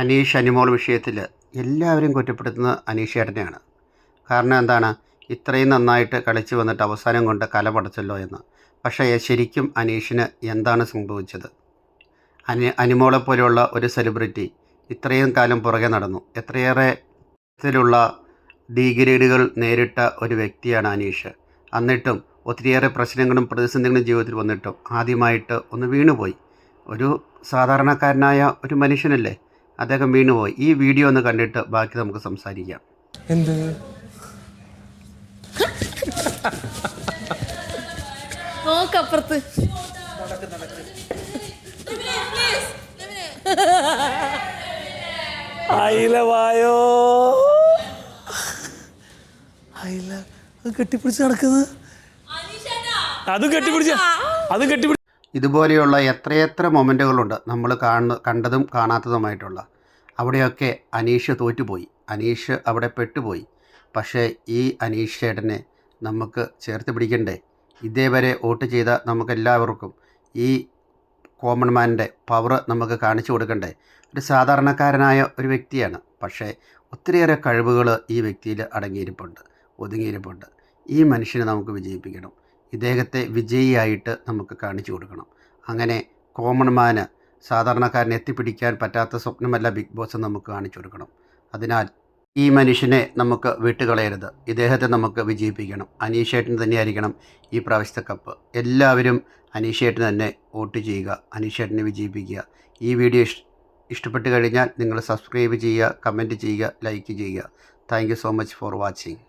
അനീഷ് അനിമോൾ വിഷയത്തിൽ എല്ലാവരും കുറ്റപ്പെടുത്തുന്നത് അനീഷ് ചേട്ടനെയാണ്. കാരണം എന്താണ്? ഇത്രയും നന്നായിട്ട് കളിച്ചു വന്നിട്ട് അവസാനം കൊണ്ട് കലപടച്ചല്ലോ എന്ന്. പക്ഷേ ശരിക്കും അനീഷിന് എന്താണ് സംഭവിച്ചത്? അനി അനിമോളെ പോലെയുള്ള ഒരു സെലിബ്രിറ്റി ഇത്രയും കാലം പുറകെ നടന്നു. എത്രയേറെ തരത്തിലുള്ള ഡീഗ്രേഡുകൾ നേരിട്ട ഒരു വ്യക്തിയാണ് അനീഷ്. എന്നിട്ടും ഒത്തിരിയേറെ പ്രശ്നങ്ങളും പ്രതിസന്ധികളും ജീവിതത്തിൽ വന്നിട്ടും ആദ്യമായിട്ട് ഒന്ന് വീണുപോയി. ഒരു സാധാരണക്കാരനായ ഒരു മനുഷ്യനല്ലേ? അദ്ദേഹം വീണുപോയി ഈ വീഡിയോ ഒന്ന് കണ്ടിട്ട് ബാക്കി നമുക്ക് സംസാരിക്കാം. എന്ത്? നോക്കപ്പുറത്ത്. അയിലവായോ? അയില അത് കെട്ടിപ്പിടിച്ച് നടക്കുന്നത് അതും കെട്ടിപ്പിടിച്ച അതും കെട്ടിപ്പിടി ഇതുപോലെയുള്ള എത്രയെത്ര മൊമെന്റുകളുണ്ട് നമ്മൾ കാണുന്ന കണ്ടതും കാണാത്തതുമായിട്ടുള്ള. അവിടെയൊക്കെ അനീഷ് തോറ്റുപോയി. അനീഷ് അവിടെ പെട്ടുപോയി. പക്ഷേ ഈ അനീഷ് ചേട്ടനെ നമുക്ക് ചേർത്ത് പിടിക്കണ്ടേ? ഇതേവരെ വോട്ട് ചെയ്ത നമുക്കെല്ലാവർക്കും ഈ കോമൺ മാനിന്റെ പവർ നമുക്ക് കാണിച്ചു കൊടുക്കണ്ടേ? ഒരു സാധാരണക്കാരനായ ഒരു വ്യക്തിയാണ്. പക്ഷേ ഒത്തിരിയേറെ കഴിവുകൾ ഈ വ്യക്തിയിൽ അടങ്ങിയിരിപ്പുണ്ട് ഒതുങ്ങിയിരിപ്പുണ്ട്. ഈ മനുഷ്യനെ നമുക്ക് വിജയിപ്പിക്കണം. ഇദ്ദേഹത്തെ വിജയിയായിട്ട് നമുക്ക് കാണിച്ചു കൊടുക്കണം. അങ്ങനെ കോമൺ മാന് സാധാരണക്കാരനെ എത്തിപ്പിടിക്കാൻ പറ്റാത്ത സ്വപ്നമല്ല ബിഗ് ബോസ് നമുക്ക് കാണിച്ചു കൊടുക്കണം. അതിനാൽ ഈ മനുഷ്യനെ നമുക്ക് വിട്ടുകളയരുത്. ഇദ്ദേഹത്തെ നമുക്ക് വിജയിപ്പിക്കണം. അനീഷേട്ടന് തന്നെയായിരിക്കണം ഈ പ്രാവശ്യത്തെ കപ്പ്. എല്ലാവരും അനീഷേട്ടന് തന്നെ വോട്ട് ചെയ്യുക അനീഷേട്ടനെ വിജയിപ്പിക്കുക. ഈ വീഡിയോ ഇഷ് ഇഷ്ടപ്പെട്ട് കഴിഞ്ഞാൽ നിങ്ങൾ സബ്സ്ക്രൈബ് ചെയ്യുക കമന്റ് ചെയ്യുക ലൈക്ക് ചെയ്യുക. Thank so much for watching.